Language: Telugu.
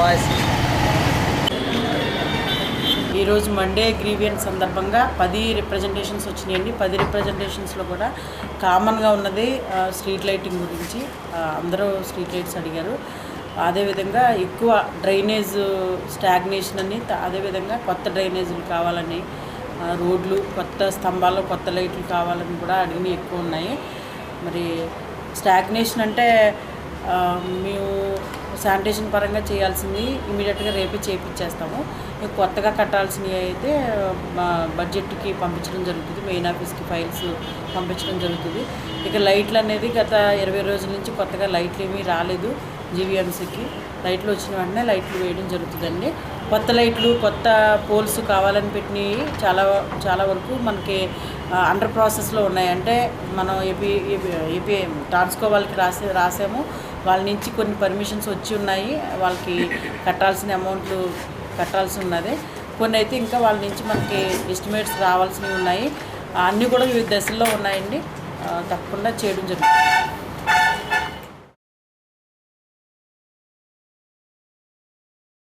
వాయిస్ ఈరోజు మండే గ్రీవియన్ సందర్భంగా పది రిప్రజెంటేషన్స్ వచ్చినాయండి. పది రిప్రజెంటేషన్స్లో కూడా కామన్గా ఉన్నది స్ట్రీట్ లైటింగ్ గురించి. అందరూ స్ట్రీట్ లైట్స్ అడిగారు. అదేవిధంగా ఎక్కువ డ్రైనేజ్ స్టాగ్నేషన్ అని అదేవిధంగా కొత్త డ్రైనేజీలు కావాలని రోడ్లు కొత్త స్తంభాలు కొత్త లైట్లు కావాలని కూడా అడిగినవి ఎక్కువ ఉన్నాయి. మరి స్టాగ్నేషన్ అంటే మేము శానిటేషన్ పరంగా చేయాల్సింది ఇమీడియట్గా రేపే చేయించేస్తాము కొత్తగా కట్టాల్సినవి అయితే మా బడ్జెట్కి పంపించడం జరుగుతుంది. మెయిన్ ఆఫీస్కి ఫైల్స్ పంపించడం జరుగుతుంది. ఇక లైట్లు అనేది గత ఇరవై రోజుల నుంచి కొత్తగా లైట్లు ఏమీ రాలేదు జీవీఎంసీకి. లైట్లు వచ్చిన వెంటనే లైట్లు వేయడం జరుగుతుందండి. కొత్త లైట్లు కొత్త పోల్స్ కావాలని పెట్టినవి చాలా చాలా వరకు మనకి అండర్ ప్రాసెస్లో ఉన్నాయి అంటే మనం ఏపీ ఏపీ ట్రాన్స్కో వాళ్ళకి రాసే రాసాము. వాళ్ళ నుంచి కొన్ని పర్మిషన్స్ వచ్చి ఉన్నాయి. వాళ్ళకి కట్టాల్సిన అమౌంట్లు కట్టాల్సి ఉన్నది. కొన్ని అయితే ఇంకా వాళ్ళ నుంచి మనకి ఎస్టిమేట్స్ రావాల్సినవి ఉన్నాయి. అన్నీ కూడా వివిధ దశల్లో ఉన్నాయండి. తప్పకుండా చేయడం జరుగుతుంది.